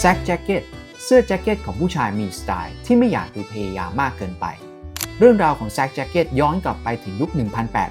แซกแจ็คเก็ตเสื้อแจ็คเก็ตของผู้ชายมีสไตล์ที่ไม่อยากดูพยายามมากเกินไป เรื่องราวของแซกแจ็คเก็ตย้อนกลับไปถึงยุค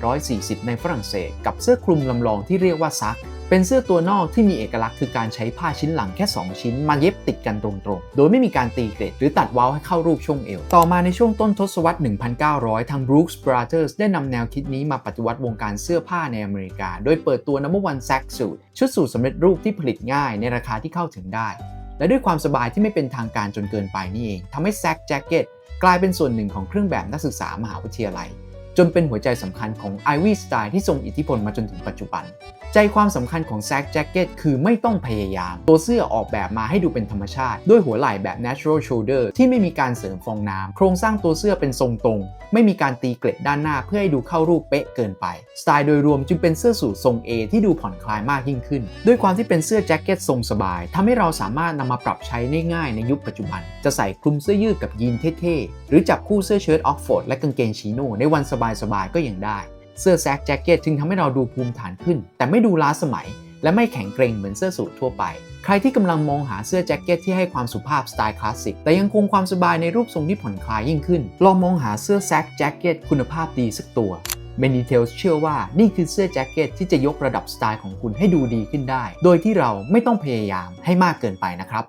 1840 ในฝรั่งเศส กับเสื้อคลุมลำลองที่เรียกว่าซัก เป็นเสื้อตัวนอกที่มีเอกลักษณ์คือการใช้ผ้าชิ้นหลังแค่ 2 ชิ้นมาเย็บติดกันตรงๆ โดยไม่มีการตีเกรดหรือตัดเว้าให้เข้ารูปช่วงเอว ต่อมาในช่วงต้นทศวรรษ 1900 ทาง Brooks Brothers ได้นำแนวคิดนี้มาปฏิวัติวงการเสื้อผ้าในอเมริกา โดยเปิดตัว Number One Sack Suit ชุดสูทสำเร็จรูปที่ผลิตง่ายในราคาที่เข้าถึงได้ และด้วยความสบายที่ไม่เป็นทางการจนเกินไปนี่เองทำให้ Sack Jacket กลายเป็นส่วนหนึ่งของเครื่องแบบนักศึกษามหาวิทยาลัย จนเป็นหัวใจสำคัญของ Ivy Style ที่ทรงอิทธิพลมาจนถึงปัจจุบัน ใจความสำคัญของ Sack Jacket คือไม่ต้องพยายาม ตัวเสื้อออกแบบมาให้ดูเป็นธรรมชาติ ด้วยหัวไหล่แบบ natural shoulder ที่ไม่มีการเสริมฟองน้ำโครงสร้างตัวเสื้อเป็นทรงตรง ไม่มีการตีเกล็ดด้านหน้าเพื่อให้ดูเข้ารูปเป๊ะเกินไป สไตล์โดยรวมจึงเป็นเสื้อสูททรง A ที่ดูผ่อนคลายมากยิ่งขึ้น ด้วยความที่เป็นเสื้อแจ็คเก็ตทรงสบายทำให้เราสามารถนำมาปรับใช้ได้ง่ายในยุคปัจจุบัน จะใส่คลุมเสื้อยืดกับยีนเท่ๆ หรือจับคู่เสื้อเชิ้ตออกฟอร์ดและกางเกงชิโน่ในวันสบายๆก็ยังได้ เสื้อแซกแจ็คเก็ตจึงทำให้เราดูภูมิฐานขึ้น แต่ไม่ดูล้าสมัย และไม่แข็งเกรงเหมือนเสื้อสูททั่วไป ใครที่กำลังมองหาเสื้อแจ็คเก็ตที่ให้ความสุภาพสไตล์คลาสสิก แต่ยังคงความสบายในรูปทรงที่ผ่อนคลายยิ่งขึ้น ลองมองหาเสื้อแซกแจ็คเก็ตคุณภาพดีสักตัวเมนิเทลเชื่อว่านี่คือเสื้อแจ็คเก็ตที่จะยกระดับสไตล์ของคุณให้ดูดีขึ้นได้ โดยที่เราไม่ต้องพยายามให้มากเกินไปนะครับ